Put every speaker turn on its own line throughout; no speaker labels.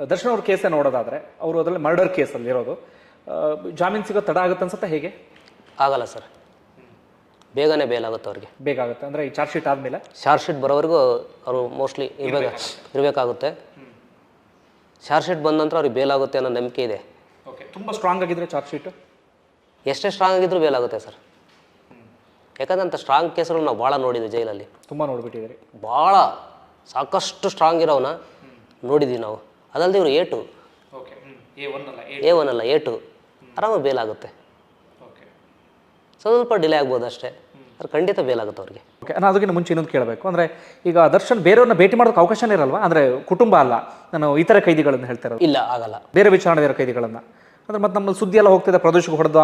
ದರ್ಶನ್ ಅವ್ರ ಕೇಸೇ ನೋಡೋದಾದ್ರೆ ಅವರು ಅದರಲ್ಲಿ ಮರ್ಡರ್ ಕೇಸಲ್ಲಿ ಇರೋದು. ಜಾಮೀನು ಸಿಗೋ ತಡ ಆಗುತ್ತೆ ಅನ್ಸುತ್ತೆ ಹೇಗೆ?
ಆಗಲ್ಲ ಸರ್. ಬೇಗನೆ ಬೇಲ್ ಆಗುತ್ತೆ ಅವ್ರಿಗೆ.
ಬೇಗ ಆಗುತ್ತೆ. ಅಂದರೆ ಈ ಚಾರ್ಜ್ ಶೀಟ್ ಆದಮೇಲೆ?
ಚಾರ್ಜ್ ಶೀಟ್ ಬರೋವರೆಗೂ ಅವರು ಮೋಸ್ಟ್ಲಿ ಇರಬೇಕು ಇರಬೇಕಾಗುತ್ತೆ. ಚಾರ್ಜ್ ಶೀಟ್ ಬಂದ ನಂತರ ಅವ್ರಿಗೆ ಬೇಲಾಗುತ್ತೆ ಅನ್ನೋ ನಂಬಿಕೆ ಇದೆ.
ಓಕೆ ತುಂಬ ಸ್ಟ್ರಾಂಗ್ ಆಗಿದ್ರೆ ಚಾರ್ಜ್ ಶೀಟ್
ಎಷ್ಟೇ ಸ್ಟ್ರಾಂಗ್ ಆಗಿದ್ರೂ ಬೇಲಾಗುತ್ತೆ ಸರ್. ಯಾಕಂದ್ರೆ ಅಂತ ಸ್ಟ್ರಾಂಗ್ ಕೇಸ್ಗಳು ನಾವು ಭಾಳ ನೋಡಿದ್ವಿ ಜೈಲಲ್ಲಿ.
ತುಂಬ ನೋಡ್ಬಿಟ್ಟಿದ್ದೀರಿ.
ಭಾಳ ಸಾಕಷ್ಟು ಸ್ಟ್ರಾಂಗ್ ಇರೋವನ್ನ ನೋಡಿದ್ದೀವಿ ನಾವು. ಅದಲ್ಲದೆ ಇವರು ಎ
ಓಕೆ ಎ ಒನ್ ಅಲ್ಲ
ಎ ಟು ಆರಾಮಾಗಿ ಬೇಲಾಗುತ್ತೆ
ಓಕೆ
ಸ್ವಲ್ಪ ಡಿಲೇ ಆಗ್ಬೋದು ಅಷ್ಟೇ. ಅದು ಖಂಡಿತ ಬೇಲಾಗುತ್ತೆ ಅವ್ರಿಗೆ.
ಓಕೆ ನಾನು ಅದಕ್ಕಿಂತ ಮುಂಚೆ ಇನ್ನೊಂದು ಕೇಳಬೇಕು. ಅಂದರೆ ಈಗ ದರ್ಶನ್ ಬೇರೆಯವ್ರನ್ನ ಭೇಟಿ ಮಾಡೋದಕ್ಕೆ ಅವಕಾಶನೇ ಇರಲ್ವಾ? ಅಂದರೆ ಕುಟುಂಬ ಅಲ್ಲ. ನಾನು ಇತರ ಕೈದಿಗಳನ್ನು ಹೇಳ್ತಾ ಇರೋದು.
ಇಲ್ಲ ಆಗಲ್ಲ.
ಬೇರೆ ವಿಚಾರಣೆ ಬೇರೆ ಕೈದಿಗಳನ್ನು. ಅಂದರೆ ಮತ್ತೆ ನಮ್ಮಲ್ಲಿ ಸುದ್ದಿ ಎಲ್ಲ ಹೋಗ್ತಿದೆ. ಪ್ರದೇಶಕ್ಕೆ ಹೊಡೆದ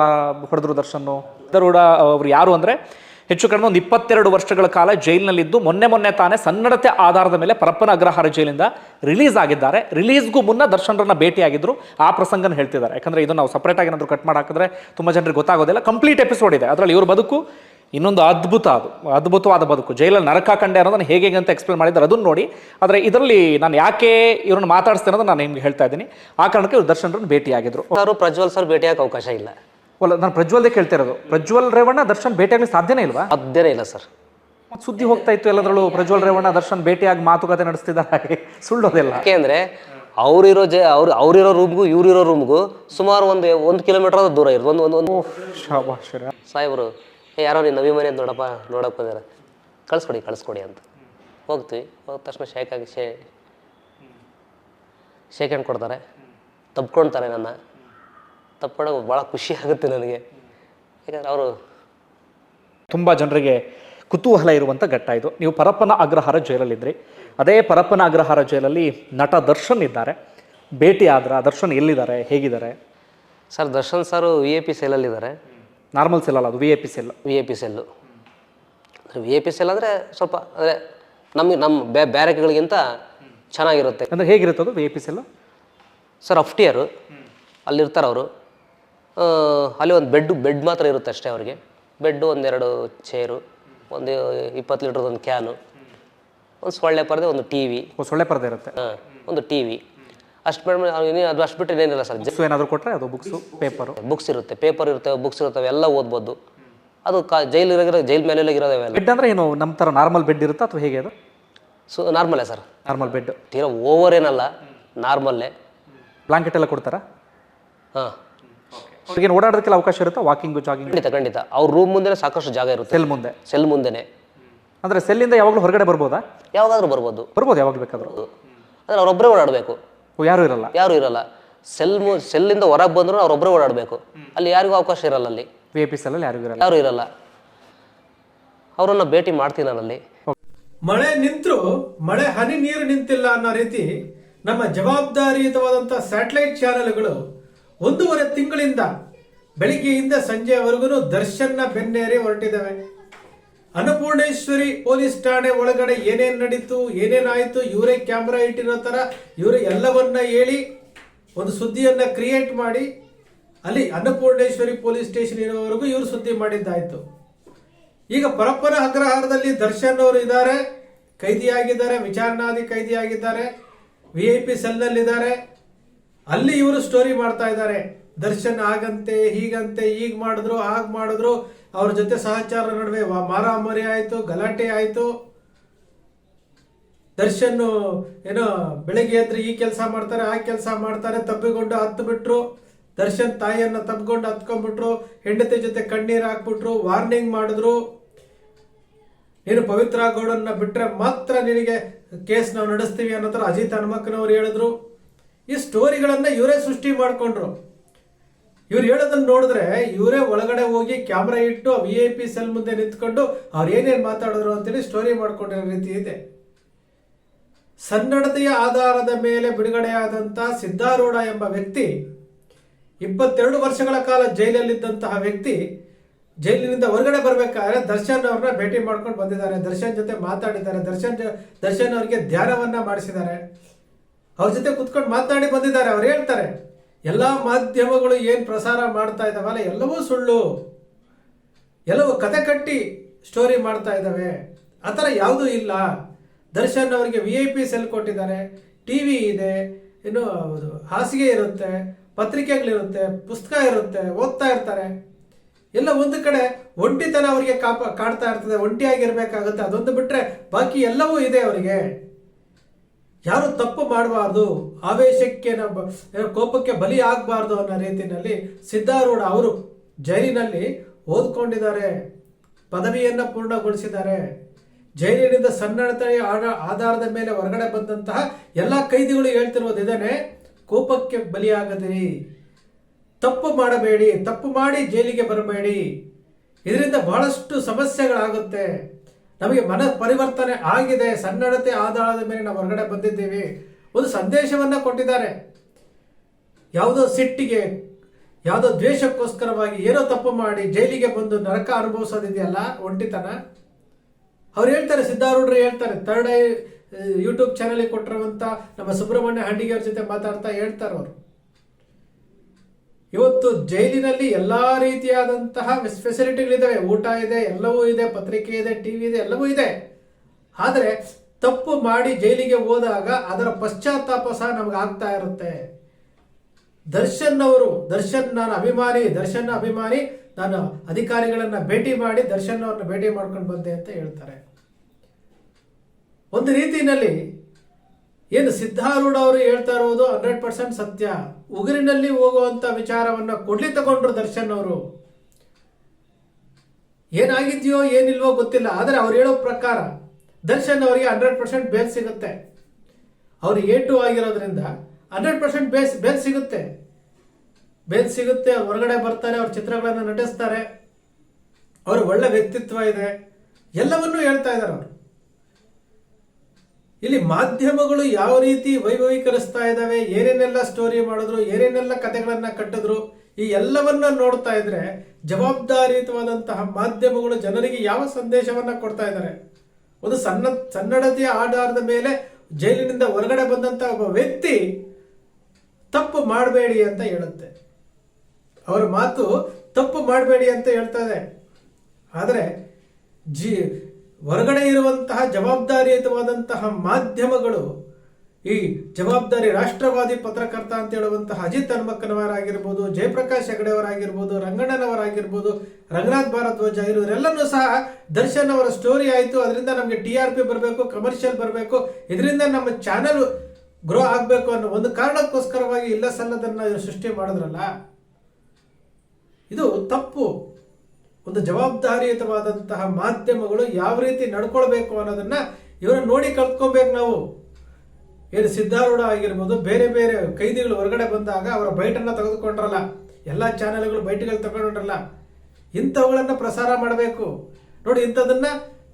ಹೊಡೆದ್ರು ದರ್ಶನ್ ದರೋಡ ಅವರು ಯಾರು ಅಂದರೆ ಹೆಚ್ಚು ಕಡಿಮೆ ಒಂದು ಇಪ್ಪತ್ತೆರಡು ವರ್ಷಗಳ ಕಾಲ ಜೈಲಿನಲ್ಲಿದ್ದು ಮೊನ್ನೆ ಮೊನ್ನೆ ತಾನೇ ಸನ್ನಡತೆ ಆಧಾರದ ಮೇಲೆ ಪರಪ್ಪನ ಅಗ್ರಹಾರ ಜೈಲಿಂದ ರಿಲೀಸ್ ಆಗಿದ್ದಾರೆ. ರಿಲೀಸ್ಗೂ ಮುನ್ನ ದರ್ಶನ್ರನ್ನ ಭೇಟಿಯಾಗಿದ್ರು. ಆ ಪ್ರಸಂಗನ ಹೇಳ್ತಿದ್ದಾರೆ. ಯಾಕಂದರೆ ಇದು ನಾವು ಸಪ್ರೇಟಾಗಿ ಏನಾದರೂ ಕಟ್ ಮಾಡಿ ಹಾಕಿದ್ರೆ ತುಂಬ ಜನರಿಗೆ ಗೊತ್ತಾಗೋದಿಲ್ಲ. ಕಂಪ್ಲೀಟ್ ಎಪಿಸೋಡ್ ಇದೆ. ಅದರಲ್ಲಿ ಇವ್ರ ಬದುಕು ಇನ್ನೊಂದು ಅದ್ಭುತ ಅದು. ಅದ್ಭುತವಾದ ಬದುಕು. ಜೈಲಲ್ಲಿ ನರಕ ಕಂಡೆ ಅನ್ನೋದನ್ನು ಹೇಗೆ ಅಂತ ಎಕ್ಸ್ಪ್ಲೇನ್ ಮಾಡಿದ್ದಾರೆ. ಅದನ್ನು ನೋಡಿ. ಆದರೆ ಇದರಲ್ಲಿ ನಾನು ಯಾಕೆ ಇವ್ರನ್ನ ಮಾತಾಡಿಸ್ತೇನೆ ಅನ್ನೋದು ನಾನು ನಿಮ್ಗೆ ಹೇಳ್ತಾ ಇದ್ದೀನಿ. ಆ ಕಾರಣಕ್ಕೆ ಇವ್ರು ದರ್ಶನರನ್ನು ಭೇಟಿಯಾಗಿದ್ರು.
ಅವರು ಪ್ರಜ್ವಲ್ ಸರ್ ಭೇಟಿಯಾಗಕ್ಕೆ ಅವಕಾಶ ಇಲ್ಲ.
ಅಲ್ಲ ನಾನು ಪ್ರಜ್ವಲ್ದೇ ಕೇಳ್ತಾ ಇರೋದು ಪ್ರಜ್ವಲ್ ರೇವಣ್ಣ ದರ್ಶನ್ ಭೇಟಿಯಾಗಲಿ ಸಾಧ್ಯನೇ ಇಲ್ವಾ?
ಸಾಧ್ಯನೇ ಇಲ್ಲ ಸರ್.
ಸುದ್ದಿ ಹೋಗ್ತಾ ಇತ್ತು ಎಲ್ಲದರಲ್ಲೂ ಪ್ರಜ್ವಲ್ ರೇವಣ್ಣ ದರ್ಶನ್ ಭೇಟಿಯಾಗಿ ಮಾತುಕತೆ ನಡೆಸ್ತಿದ್ದಾರೆ ಸುಳ್ಳೋದಿಲ್ಲ.
ಯಾಕೆ ಅಂದರೆ ಅವರಿರೋ ಜ ಅವ್ರು ಅವರಿರೋ ರೂಮ್ಗೂ ಇವರಿರೋ ರೂಮ್ಗೂ ಸುಮಾರು ಒಂದು ಒಂದು ಕಿಲೋಮೀಟರ್ ದೂರ ಇರೋದು. ಒಂದು ಒಂದು ಒಂದು
ಶಾಬಾಷ್ ರೀ.
ಸಾಹೇಬರು ಏ ಯಾರೋ ನೀನು ನವಿ ಮನೆ ಅಂತ ನೋಡಪ್ಪ ನೋಡಕ್ಕೆ ಬಂದಿರ ಕಳಿಸ್ಕೊಡಿ ಕಳಿಸ್ಕೊಡಿ ಅಂತ. ಹೋಗ್ತೀವಿ. ಹೋದ ತಕ್ಷಣ ಶೇಕ್ ಆಗಿ ಶೇ ಶೇಕ್ ಹ್ಯಾಂಡ್ ಕೊಡ್ತಾರೆ. ತಬ್ಕೊಳ್ತಾರೆ ನನ್ನ. ತಪ್ಕೊಂಡಾಗ ಭಾಳ ಖುಷಿ ಆಗುತ್ತೆ ನನಗೆ. ಯಾಕಂದರೆ ಅವರು
ತುಂಬ ಜನರಿಗೆ ಕುತೂಹಲ ಇರುವಂಥ ಘಟ್ಟ ಇದು. ನೀವು ಪರಪ್ಪನ ಅಗ್ರಹಾರ ಜೈಲಲ್ಲಿದ್ರಿ. ಅದೇ ಪರಪ್ಪನ ಅಗ್ರಹಾರ ಜೈಲಲ್ಲಿ ನಟ ದರ್ಶನ್ ಇದ್ದಾರೆ. ಭೇಟಿ ಆದ್ರ ದರ್ಶನ್ ಎಲ್ಲಿದ್ದಾರೆ ಹೇಗಿದ್ದಾರೆ?
Sir Darshan sir V I P ಸೆಲ್ಲಲ್ಲಿದ್ದಾರೆ.
Normal cell ಅಲ್ಲ ಅದು V I P cell.
V I P cell. V I P cell ಅಂದರೆ ಸ್ವಲ್ಪ ಅಂದರೆ ನಮಗೆ ನಮ್ಮ ಬ್ಯಾ ಬ್ಯಾರಕ್ಗಳಿಗಿಂತ ಚೆನ್ನಾಗಿರುತ್ತೆ.
ಅಂದರೆ ಹೇಗಿರುತ್ತೆ ಅದು V I P cell?
Sir ಅಫ್ಟಿಯರು. ಅಲ್ಲಿರ್ತಾರೆ ಅವರು ಅಲ್ಲಿ ಒಂದು ಬೆಡ್ ಬೆಡ್ ಮಾತ್ರ ಇರುತ್ತೆ ಅಷ್ಟೇ ಅವ್ರಿಗೆ. ಬೆಡ್ಡು ಒಂದೆರಡು ಚೇರು ಒಂದು ಇಪ್ಪತ್ತು ಲೀಟ್ರದ್ದು ಒಂದು ಕ್ಯಾನು ಒಂದು ಸೊಳ್ಳೆ ಪರದೆ ಒಂದು ಟಿ ವಿ.
ಸೊಳ್ಳೆ ಪರದೆ ಇರುತ್ತೆ.
ಹಾಂ ಒಂದು ಟಿ ವಿ. ಅಷ್ಟು ಬೇಡ ಅದು ಅಷ್ಟು ಬಿಟ್ಟರೆ ಏನಿಲ್ಲ ಸರ್.
ಜಸ್ಟ್ ಏನಾದರೂ ಕೊಟ್ಟರೆ ಅದು ಬುಕ್ಸು ಪೇಪರು
ಬುಕ್ಸ್ ಇರುತ್ತೆ ಪೇಪರ್ ಇರುತ್ತೆ ಬುಕ್ಸ್ ಇರ್ತವೆ ಎಲ್ಲ ಓದ್ಬೋದು. ಅದು ಕಾ ಜೈಲ್ ಇರೋ ಜೈಲ್ ಮೇಲೆ ಇರೋದೇ
ಬೆಡ್ ಅಂದರೆ ಏನು ನಮ್ಮ ಥರ ನಾರ್ಮಲ್ ಬೆಡ್ ಇರುತ್ತಾ ಅಥವಾ ಹೇಗೆ ಅದು?
ಸೊ ನಾರ್ಮಲೇ ಸರ್.
ನಾರ್ಮಲ್ ಬೆಡ್
ತೀರಾ ಓವರ್ ಏನಲ್ಲ ನಾರ್ಮಲ್ಲೇ
ಬ್ಲಾಂಕೆಟ್ ಎಲ್ಲ ಕೊಡ್ತಾರಾ?
ಹಾಂ.
ಅವ್ರಿಗೆ ಓಡಾಡೋದಕ್ಕೆಲ್ಲ ಅವಕಾಶ ಇರುತ್ತೆ? ವಾಕಿಂಗು ಜಾಗಿಂಗ್
ಖಂಡಿತ ಖಂಡಿತ. ಅವ್ರ ರೂಮ್ ಮುಂದೆ ಸಾಕಷ್ಟು ಜಾಗ ಇರುತ್ತೆ.
ಸೆಲ್ ಮುಂದೆ?
ಸೆಲ್ ಮುಂದೆನೆ.
ಸೆಲ್ ಸೆಲ್ಲಿಂದ ಯಾವಾಗಲೂ ಹೊರಗಡೆ ಬರ್ಬೋದಾ?
ಯಾವಾಗಾದ್ರೂ ಬರ್ಬೋದು.
ಬರ್ಬೋದು ಯಾವಾಗ ಬೇಕಾದ್ರೂ.
ಅಂದ್ರೆ ಅವ್ರೊಬ್ಬರೇ ಓಡಾಡಬೇಕು.
ಯಾರು ಯಾರೂ ಇರಲ್ಲ?
ಯಾರು ಇರಲ್ಲ. ಸೆಲ್ ಮು ಸೆಲ್ಲಿಂದ ಹೊರಗೆ ಬಂದ್ರು ಅವ್ರೊಬ್ಬರೇ ಓಡಾಡಬೇಕು. ಅಲ್ಲಿ ಯಾರಿಗೂ ಅವಕಾಶ ಇರಲ್ಲ ಅಲ್ಲಿ.
ವಿ ಐ ಪಿ ಸೆಲ್ಲಲ್ಲಿ ಯಾರಿಗೂ ಇರಲ್ಲ.
ಯಾರು ಇರಲ್ಲ. ಅವರನ್ನ ಭೇಟಿ ಮಾಡ್ತೀನಿ ನಾನಲ್ಲಿ
ಮಳೆ ನಿಂತರೂ ಮಳೆ ಹನಿ ನೀರು ನಿಂತಿಲ್ಲ ಅನ್ನೋ ರೀತಿ ನಮ್ಮ ಜವಾಬ್ದಾರಿಯುತವಾದಂತಹ ಸ್ಯಾಟಲೈಟ್ ಚಾನೆಲ್ಗಳು ಒಂದೂವರೆ ತಿಂಗಳಿಂದ ಬೆಳಿಗ್ಗೆಯಿಂದ ಸಂಜೆವರೆಗೂ ದರ್ಶನ್ನ ಬೆನ್ನೇರಿ ಹೊರಟಿದ್ದಾವೆ. ಅನ್ನಪೂರ್ಣೇಶ್ವರಿ ಪೊಲೀಸ್ ಠಾಣೆ ಒಳಗಡೆ ಏನೇನ್ ನಡೀತು, ಏನೇನಾಯ್ತು, ಇವರೇ ಕ್ಯಾಮ್ರಾ ಇಟ್ಟಿರೋ ತರ ಇವರೇ ಎಲ್ಲವನ್ನ ಹೇಳಿ ಒಂದು ಸುದ್ದಿಯನ್ನ ಕ್ರಿಯೇಟ್ ಮಾಡಿ, ಅಲ್ಲಿ ಅನ್ನಪೂರ್ಣೇಶ್ವರಿ ಪೊಲೀಸ್ ಸ್ಟೇಷನ್ ಇರೋವರೆಗೂ ಇವರು ಸುದ್ದಿ ಮಾಡಿದ್ದಾಯ್ತು. ಈಗ ಪರಪ್ಪನ ಅಗ್ರಹಾರದಲ್ಲಿ ದರ್ಶನ್ ಅವರು ಇದ್ದಾರೆ, ಕೈದಿಯಾಗಿದ್ದಾರೆ, ವಿಚಾರಣಾಧಿ ಕೈದಿಯಾಗಿದ್ದಾರೆ ವಿ ಐ ಪಿ ಸೆಲ್ನಲ್ಲಿದ್ದಾರೆ ಅಲ್ಲಿ ಇವರು ಸ್ಟೋರಿ ಮಾಡ್ತಾ ಇದ್ದಾರೆ. ದರ್ಶನ್ ಆಗಂತೆ ಹೀಗಂತೆ ಈಗ ಮಾಡಿದ್ರು, ಹಾಗೆ ಮಾಡಿದ್ರು, ಅವ್ರ ಜೊತೆ ಸಹಚಾರ ನಡುವೆ ಮಾರಾಮರಿ ಆಯ್ತು, ಗಲಾಟೆ ಆಯ್ತು. ದರ್ಶನ್ ಏನೋ ಬೆಳಿಗ್ಗೆ ಎದ್ರೆ ಈ ಕೆಲಸ ಮಾಡ್ತಾರೆ, ಆ ಕೆಲಸ ಮಾಡ್ತಾರೆ, ತಬ್ಬಿಕೊಂಡು ಹತ್ತು ಬಿಟ್ರು ದರ್ಶನ್ ತಾಯಿಯನ್ನ ತಬ್ಕೊಂಡು ಹತ್ಕೊಂಡ್ಬಿಟ್ರು, ಹೆಂಡತಿ ಜೊತೆ ಕಣ್ಣೀರ್ ಹಾಕ್ಬಿಟ್ರು, ವಾರ್ನಿಂಗ್ ಮಾಡಿದ್ರು. ನೀನು ಪವಿತ್ರ ಗೌಡನ್ನ ಬಿಟ್ರೆ ಮಾತ್ರ ನಿನಗೆ ಕೇಸ್ ನಾವು ನಡೆಸ್ತೀವಿ ಅನ್ನೋ ಥರ ಅಜಿತ್ ಹನುಮಕ್ಕನವ್ರು ಹೇಳಿದ್ರು. ಈ ಸ್ಟೋರಿಗಳನ್ನ ಇವರೇ ಸೃಷ್ಟಿ ಮಾಡ್ಕೊಂಡ್ರು. ಇವ್ರು ಹೇಳೋದನ್ನ ನೋಡಿದ್ರೆ ಇವರೇ ಒಳಗಡೆ ಹೋಗಿ ಕ್ಯಾಮ್ರಾ ಇಟ್ಟು ವಿ ಐ ಪಿ ಸೆಲ್ ಮುಂದೆ ನಿಂತ್ಕೊಂಡು ಅವ್ರು ಏನೇನ್ ಮಾತಾಡಿದ್ರು ಅಂತೇಳಿ ಸ್ಟೋರಿ ಮಾಡ್ಕೊಂಡಿರೋ ರೀತಿ ಇದೆ. ಸನ್ನಡತೆಯ ಆಧಾರದ ಮೇಲೆ ಬಿಡುಗಡೆಯಾದಂಥ ಸಿದ್ಧಾರೂಢ ಎಂಬ ವ್ಯಕ್ತಿ, ಇಪ್ಪತ್ತೆರಡು ವರ್ಷಗಳ ಕಾಲ ಜೈಲಲ್ಲಿದ್ದಂತಹ ವ್ಯಕ್ತಿ, ಜೈಲಿನಿಂದ ಹೊರಗಡೆ ಬರಬೇಕಾದ್ರೆ ದರ್ಶನ್ ಅವ್ರನ್ನ ಭೇಟಿ ಮಾಡ್ಕೊಂಡು ಬಂದಿದ್ದಾರೆ. ದರ್ಶನ್ ಜೊತೆ ಮಾತಾಡಿದ್ದಾರೆ. ದರ್ಶನ್ ದರ್ಶನ್ ಅವ್ರಿಗೆ ಧ್ಯಾನವನ್ನ ಮಾಡಿಸಿದ್ದಾರೆ. ಅವ್ರ ಜೊತೆ ಕುತ್ಕೊಂಡು ಮಾತಾಡಿ ಬಂದಿದ್ದಾರೆ. ಅವ್ರು ಹೇಳ್ತಾರೆ ಎಲ್ಲಾ ಮಾಧ್ಯಮಗಳು ಏನು ಪ್ರಸಾರ ಮಾಡ್ತಾ ಇದ್ದಾವಲ್ಲ ಎಲ್ಲವೂ ಸುಳ್ಳು. ಎಲ್ಲವೂ ಕತೆ ಕಟ್ಟಿ ಸ್ಟೋರಿ ಮಾಡ್ತಾ ಇದ್ದಾವೆ. ಆ ಥರ ಯಾವುದೂ ಇಲ್ಲ. ದರ್ಶನ್ ಅವರಿಗೆ ವಿ ಐ ಪಿ ಸೆಲ್ ಕೊಟ್ಟಿದ್ದಾರೆ. ಟಿ ವಿ ಇದೆ. ಅದು ಹಾಸಿಗೆ ಇರುತ್ತೆ, ಪತ್ರಿಕೆಗಳಿರುತ್ತೆ, ಪುಸ್ತಕ ಇರುತ್ತೆ, ಓದ್ತಾ ಇರ್ತಾರೆ. ಎಲ್ಲ ಒಂದು ಕಡೆ ಒಂಟಿತನ ಅವರಿಗೆ ಕಾಪ, ಕಾಡ್ತಾ ಇರ್ತದೆ, ಒಂಟಿಯಾಗಿರ್ಬೇಕಾಗುತ್ತೆ. ಅದೊಂದು ಬಿಟ್ರೆ ಬಾಕಿ ಎಲ್ಲವೂ ಇದೆ ಅವರಿಗೆ. ಯಾರು ತಪ್ಪು ಮಾಡಬಾರ್ದು, ಆವೇಶಕ್ಕೆ ಕೋಪಕ್ಕೆ ಬಲಿ ಆಗಬಾರ್ದು ಅನ್ನೋ ರೀತಿಯಲ್ಲಿ ಸಿದ್ಧಾರೂಢ ಅವರು ಜೈಲಿನಲ್ಲಿ ಓದ್ಕೊಂಡಿದ್ದಾರೆ, ಪದವಿಯನ್ನು ಪೂರ್ಣಗೊಳಿಸಿದ್ದಾರೆ. ಜೈಲಿನಿಂದ ಸನ್ನಡತೆಯ ಆಧಾರದ ಮೇಲೆ ಹೊರಗಡೆ ಬಂದಂತಹ ಎಲ್ಲ ಕೈದಿಗಳು ಹೇಳ್ತಿರೋದು ಇದನ್ನೇ ಕೋಪಕ್ಕೆ ಬಲಿಯಾಗದಿರಿ. ತಪ್ಪು ಮಾಡಬೇಡಿ, ತಪ್ಪು ಮಾಡಿ ಜೈಲಿಗೆ ಬರಬೇಡಿ. ಇದರಿಂದ ಬಹಳಷ್ಟು ಸಮಸ್ಯೆಗಳಾಗುತ್ತೆ. ನಮಗೆ ಮನ ಪರಿವರ್ತನೆ ಆಗಿದೆ, ಸನ್ನಡತೆ ಆಧಾರದ ಮೇಲೆ ನಾವು ಹೊರಗಡೆ ಬಂದಿದ್ದೀವಿ. ಒಂದು ಸಂದೇಶವನ್ನ ಕೊಟ್ಟಿದ್ದಾರೆ. ಯಾವುದೋ ಸಿಟ್ಟಿಗೆ, ಯಾವುದೋ ದ್ವೇಷಕ್ಕೋಸ್ಕರವಾಗಿ ಏನೋ ತಪ್ಪು ಮಾಡಿ ಜೈಲಿಗೆ ಬಂದು ನರಕ ಅನುಭವಿಸೋದಿದೆಯಲ್ಲ ಒಂಟಿತನ? ಅವ್ರು ಹೇಳ್ತಾರೆ, ಸಿದ್ಧಾರೂಢರು ಹೇಳ್ತಾರೆ, ಥರ್ಡ್ ಐ, ಯೂಟ್ಯೂಬ್ ಚಾನಲ್ ಕೊಟ್ಟಿರುವಂತ ನಮ್ಮ ಸುಬ್ರಹ್ಮಣ್ಯ ಹಂಡಿಗೆ ಅವ್ರ ಜೊತೆ ಮಾತಾಡ್ತಾ ಹೇಳ್ತಾರೆ ಅವರು. ಇವತ್ತು ಜೈಲಿನಲ್ಲಿ ಎಲ್ಲಾ ರೀತಿಯಾದಂತಹ ಫೆಸಿಲಿಟಿಗಳಿದ್ದಾವೆ ಊಟ ಇದೆ, ಎಲ್ಲವೂ ಇದೆ, ಪತ್ರಿಕೆ ಇದೆ ಟಿವಿ ಇದೆ, ಎಲ್ಲವೂ ಇದೆ. ಆದರೆ ತಪ್ಪು ಮಾಡಿ ಜೈಲಿಗೆ ಹೋದಾಗ ಅದರ ಪಶ್ಚಾತ್ತಾಪ ಸಹ ನಮ್ಗೆ ಆಗ್ತಾ ಇರುತ್ತೆ. ದರ್ಶನ್ ಅವರು, ದರ್ಶನ್ ನಾನು ಅಭಿಮಾನಿ, ದರ್ಶನ್ ಅಭಿಮಾನಿ, ನಾನು ಅಧಿಕಾರಿಗಳನ್ನ ಭೇಟಿ ಮಾಡಿ ದರ್ಶನ್ ಅವ್ರನ್ನ ಭೇಟಿ ಮಾಡ್ಕೊಂಡು ಬಂದೆ ಅಂತ ಹೇಳ್ತಾರೆ. ಒಂದು ರೀತಿಯಲ್ಲಿ ಏನು ಸಿದ್ಧಾರೂಢ ಅವರು ಹೇಳ್ತಾ ಇರೋದು ಹಂಡ್ರೆಡ್ ಪರ್ಸೆಂಟ್ ಸತ್ಯ. ಉಗುರಿನಲ್ಲಿ ಹೋಗುವಂತ ವಿಚಾರವನ್ನ ಕೊಡ್ಲಿ ತಗೊಂಡ್ರು ದರ್ಶನ್ ಅವರು. ಏನಾಗಿದೆಯೋ ಏನಿಲ್ವೋ ಗೊತ್ತಿಲ್ಲ, ಆದರೆ ಅವ್ರು ಹೇಳೋ ಪ್ರಕಾರ ದರ್ಶನ್ ಅವರಿಗೆ ಹಂಡ್ರೆಡ್ ಪರ್ಸೆಂಟ್ ಬೇಲ್ ಸಿಗುತ್ತೆ. ಅವ್ರು ಎ ಟು ಆಗಿರೋದ್ರಿಂದ ಹಂಡ್ರೆಡ್ ಪರ್ಸೆಂಟ್ ಬೇಸ್ ಬೇಲ್ ಸಿಗುತ್ತೆ. ಬೇಲ್ ಸಿಗುತ್ತೆ ಹೊರಗಡೆ ಬರ್ತಾರೆ, ಅವ್ರ ಚಿತ್ರಗಳನ್ನು ನಟಿಸ್ತಾರೆ. ಅವ್ರ ಒಳ್ಳೆ ವ್ಯಕ್ತಿತ್ವ ಇದೆ. ಎಲ್ಲವನ್ನೂ ಹೇಳ್ತಾ ಇದ್ದಾರೆ ಅವರು. ಇಲ್ಲಿ ಮಾಧ್ಯಮಗಳು ಯಾವ ರೀತಿ ವೈಭವೀಕರಿಸ್ತಾ ಇದ್ದಾವೆ, ಏನೇನೆಲ್ಲ ಸ್ಟೋರಿ ಮಾಡಿದ್ರು, ಏನೇನೆಲ್ಲ ಕಥೆಗಳನ್ನ ಕಟ್ಟಿದ್ರು, ಈ ಎಲ್ಲವನ್ನ ನೋಡ್ತಾ ಇದ್ರೆ ಜವಾಬ್ದಾರಿಯುತವಾದಂತಹ ಮಾಧ್ಯಮಗಳು ಜನರಿಗೆ ಯಾವ ಸಂದೇಶವನ್ನ ಕೊಡ್ತಾ ಇದ್ದಾರೆ? ಒಂದು ಸಣ್ಣ, ಸನ್ನಡತೆಯ ಆಧಾರದ ಮೇಲೆ ಜೈಲಿನಿಂದ ಹೊರಗಡೆ ಬಂದಂತಹ ಒಬ್ಬ ವ್ಯಕ್ತಿ ತಪ್ಪು ಮಾಡಬೇಡಿ ಅಂತ ಹೇಳುತ್ತೆ. ಅವರ ಮಾತು ತಪ್ಪು ಮಾಡಬೇಡಿ ಅಂತ ಹೇಳ್ತದೆ ಆದರೆ ಜಿ ಹೊರಗಡೆ ಇರುವಂತಹ ಜವಾಬ್ದಾರಿಯುತವಾದಂತಹ ಮಾಧ್ಯಮಗಳು, ಈ ಜವಾಬ್ದಾರಿ ರಾಷ್ಟ್ರವಾದಿ ಪತ್ರಕರ್ತ ಅಂತ ಹೇಳುವಂತಹ ಅಜಿತ್ ಹನುಮಕ್ಕನವರಾಗಿರ್ಬೋದು, ಜಯಪ್ರಕಾಶ್ ಹೆಗಡೆಯವರಾಗಿರ್ಬೋದು, ರಂಗಣ್ಣನವರಾಗಿರ್ಬೋದು, ರಂಗನಾಥ್ ಭಾರದ್ವಾಜ ಇವರೆಲ್ಲನೂ ಸಹ ದರ್ಶನ್ ಅವರ ಸ್ಟೋರಿ ಆಯಿತು. ಅದರಿಂದ ನಮಗೆ ಟಿ ಆರ್ ಪಿ ಬರಬೇಕು ಕಮರ್ಷಿಯಲ್ ಬರಬೇಕು. ಇದರಿಂದ ನಮ್ಮ ಚಾನಲ್ ಗ್ರೋ ಆಗಬೇಕು ಅನ್ನೋ ಒಂದು ಕಾರಣಕ್ಕೋಸ್ಕರವಾಗಿ ಇಲ್ಲ ಸಲ್ಲದನ್ನ ಸೃಷ್ಟಿ ಮಾಡಿದ್ರಲ್ಲ. ಇದು ತಪ್ಪು. ಒಂದು ಜವಾಬ್ದಾರಿಯುತವಾದಂತಹ ಮಾಧ್ಯಮಗಳು ಯಾವ ರೀತಿ ನಡ್ಕೊಳ್ಬೇಕು ಅನ್ನೋದನ್ನ ಇವರು ನೋಡಿ ಕಲ್ತ್ಕೊಬೇಕು ನಾವು. ಏನು ಸಿದ್ಧಾರೂಢ ಆಗಿರ್ಬೋದು, ಬೇರೆ ಬೇರೆ ಕೈದಿಗಳು ಹೊರಗಡೆ ಬಂದಾಗ ಅವರ ಬೈಟನ್ನು ತೆಗೆದುಕೊಂಡ್ರಲ್ಲ, ಎಲ್ಲ ಚಾನೆಲ್ಗಳು ಬೈಟ್ಗಳು ತಗೊಂಡ್ರಲ್ಲ, ಇಂಥವುಗಳನ್ನು ಪ್ರಸಾರ ಮಾಡಬೇಕು. ನೋಡಿ, ಇಂಥದನ್ನ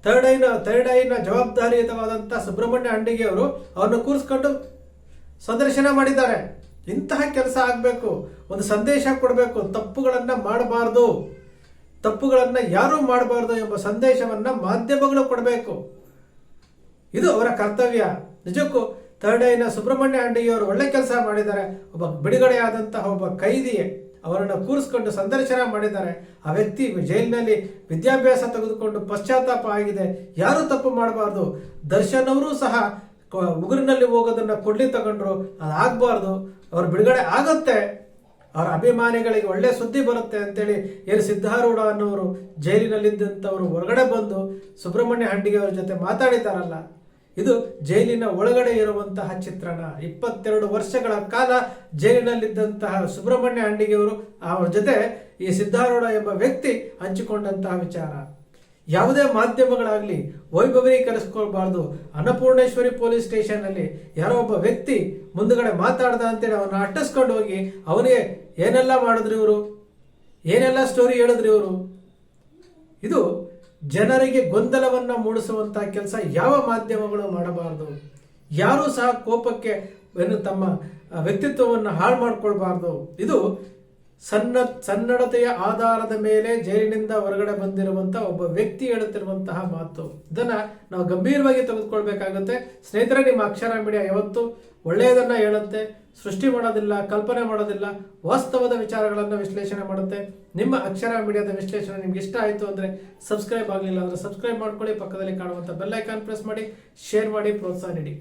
ಥರ್ಡ್ ಐನ ಥರ್ಡ್ ಐನ ಜವಾಬ್ದಾರಿಯುತವಾದಂಥ ಸುಬ್ರಹ್ಮಣ್ಯ ಅಂಡಿಗೆ ಅವರು ಅವ್ರನ್ನ ಕೂರಿಸ್ಕೊಂಡು ಸಂದರ್ಶನ ಮಾಡಿದ್ದಾರೆ. ಇಂತಹ ಕೆಲಸ ಆಗಬೇಕು. ಒಂದು ಸಂದೇಶ ಕೊಡಬೇಕು. ತಪ್ಪುಗಳನ್ನು ಮಾಡಬಾರ್ದು. ತಪ್ಪುಗಳನ್ನ ಯಾರೂ ಮಾಡಬಾರ್ದು ಎಂಬ ಸಂದೇಶವನ್ನ ಮಾಧ್ಯಮಗಳು ಕೊಡಬೇಕು. ಇದು ಅವರ ಕರ್ತವ್ಯ. ನಿಜಕ್ಕೂ ಥರ್ಡ್ ಐನ ಸುಬ್ರಹ್ಮಣ್ಯ ಅಂಡಿಯವರು ಒಳ್ಳೆ ಕೆಲಸ ಮಾಡಿದ್ದಾರೆ. ಒಬ್ಬ ಬಿಡುಗಡೆಯಾದಂತಹ ಒಬ್ಬ ಕೈದಿಯೇ ಅವರನ್ನು ಕೂರಿಸ್ಕೊಂಡು ಸಂದರ್ಶನ ಮಾಡಿದ್ದಾರೆ. ಆ ವ್ಯಕ್ತಿ ಜೈಲಿನಲ್ಲಿ ವಿದ್ಯಾಭ್ಯಾಸ ತೆಗೆದುಕೊಂಡು ಪಶ್ಚಾತ್ತಾಪ ಆಗಿದೆ. ಯಾರು ತಪ್ಪು ಮಾಡಬಾರ್ದು. ದರ್ಶನ್ ಅವರು ಸಹ ಉಗುರಿನಲ್ಲಿ ಹೋಗೋದನ್ನ ಕೊಡ್ಲಿ ತಗೊಂಡ್ರು. ಅದಾಗಬಾರ್ದು ಅವ್ರ ಬಿಡುಗಡೆ ಆಗುತ್ತೆ. ಅವರ ಅಭಿಮಾನಿಗಳಿಗೆ ಒಳ್ಳೆ ಸುದ್ದಿ ಬರುತ್ತೆ ಅಂತೇಳಿ ಏನು ಸಿದ್ಧಾರೂಢ ಅನ್ನೋರು ಜೈಲಿನಲ್ಲಿದ್ದಂಥವರು ಹೊರಗಡೆ ಬಂದು ಸುಬ್ರಹ್ಮಣ್ಯ ಹಂಡಿಗೆ ಅವ್ರ ಜೊತೆ ಮಾತಾಡಿದಾರಲ್ಲ, ಇದು ಜೈಲಿನ ಒಳಗಡೆ ಇರುವಂತಹ ಚಿತ್ರಣ. ಇಪ್ಪತ್ತೆರಡು ವರ್ಷಗಳ ಕಾಲ ಜೈಲಿನಲ್ಲಿದ್ದಂತಹ ಸುಬ್ರಹ್ಮಣ್ಯ ಹಂಡಿಗೆಯವರು ಅವರ ಜೊತೆ ಈ ಸಿದ್ಧಾರೂಢ ಎಂಬ ವ್ಯಕ್ತಿ ಹಂಚಿಕೊಂಡಂತಹ ವಿಚಾರ. ಯಾವುದೇ ಮಾಧ್ಯಮಗಳಾಗಲಿ ವೈಭವೀಕರಿಸ್ಕೊಳ್ಬಾರ್ದು. ಅನ್ನಪೂರ್ಣೇಶ್ವರಿ ಪೊಲೀಸ್ ಸ್ಟೇಷನ್ ಅಲ್ಲಿ ಯಾರೋ ಒಬ್ಬ ವ್ಯಕ್ತಿ ಮುಂದುಗಡೆ ಮಾತಾಡ್ದ ಅಂತೇಳಿ ಅವನ್ನ ಅಟ್ಟಿಸ್ಕೊಂಡು ಹೋಗಿ ಅವನಿಗೆ ಏನೆಲ್ಲ ಮಾಡಿದ್ರು ಇವರು? ಏನೆಲ್ಲ ಸ್ಟೋರಿ ಹೇಳಿದ್ರು ಇವರು? ಇದು ಜನರಿಗೆ ಗೊಂದಲವನ್ನ ಮೂಡಿಸುವಂತಹ ಕೆಲಸ ಯಾವ ಮಾಧ್ಯಮಗಳು ಮಾಡಬಾರದು. ಯಾರೂ ಸಹ ಕೋಪಕ್ಕೆ ತಮ್ಮ ವ್ಯಕ್ತಿತ್ವವನ್ನು ಹಾಳು ಮಾಡ್ಕೊಳ್ಬಾರ್ದು. ಇದು ಸಣ್ಣ ಸನ್ನಡತೆಯ ಆಧಾರದ ಮೇಲೆ ಜೈಲಿನಿಂದ ಹೊರಗಡೆ ಬಂದಿರುವಂತ ಒಬ್ಬ ವ್ಯಕ್ತಿ ಹೇಳುತ್ತಿರುವಂತಹ ಮಾತು. ಇದನ್ನ ನಾವು ಗಂಭೀರವಾಗಿ ತೆಗೆದುಕೊಳ್ಬೇಕಾಗುತ್ತೆ. ಸ್ನೇಹಿತರೆ, ನಿಮ್ಮ ಅಕ್ಷರ ಮೀಡಿಯಾ ಯಾವತ್ತು ಒಳ್ಳೆಯದನ್ನ ಹೇಳುತ್ತೆ, ಸೃಷ್ಟಿ ಮಾಡೋದಿಲ್ಲ, ಕಲ್ಪನೆ ಮಾಡೋದಿಲ್ಲ, ವಾಸ್ತವದ ವಿಚಾರಗಳನ್ನು ವಿಶ್ಲೇಷಣೆ ಮಾಡುತ್ತೆ. ನಿಮ್ಮ ಅಕ್ಷರ ಮೀಡಿಯಾದ ವಿಶ್ಲೇಷಣೆ ನಿಮ್ಗೆ ಇಷ್ಟ ಆಯಿತು ಅಂದ್ರೆ ಸಬ್ಸ್ಕ್ರೈಬ್ ಆಗಲಿಲ್ಲ ಅಂದ್ರೆ ಸಬ್ಸ್ಕ್ರೈಬ್ ಮಾಡ್ಕೊಳ್ಳಿ. ಪಕ್ಕದಲ್ಲಿ ಕಾಣುವಂಥ ಬೆಲ್ ಐಕಾನ್ ಪ್ರೆಸ್ ಮಾಡಿ, ಶೇರ್ ಮಾಡಿ, ಪ್ರೋತ್ಸಾಹ ನೀಡಿ.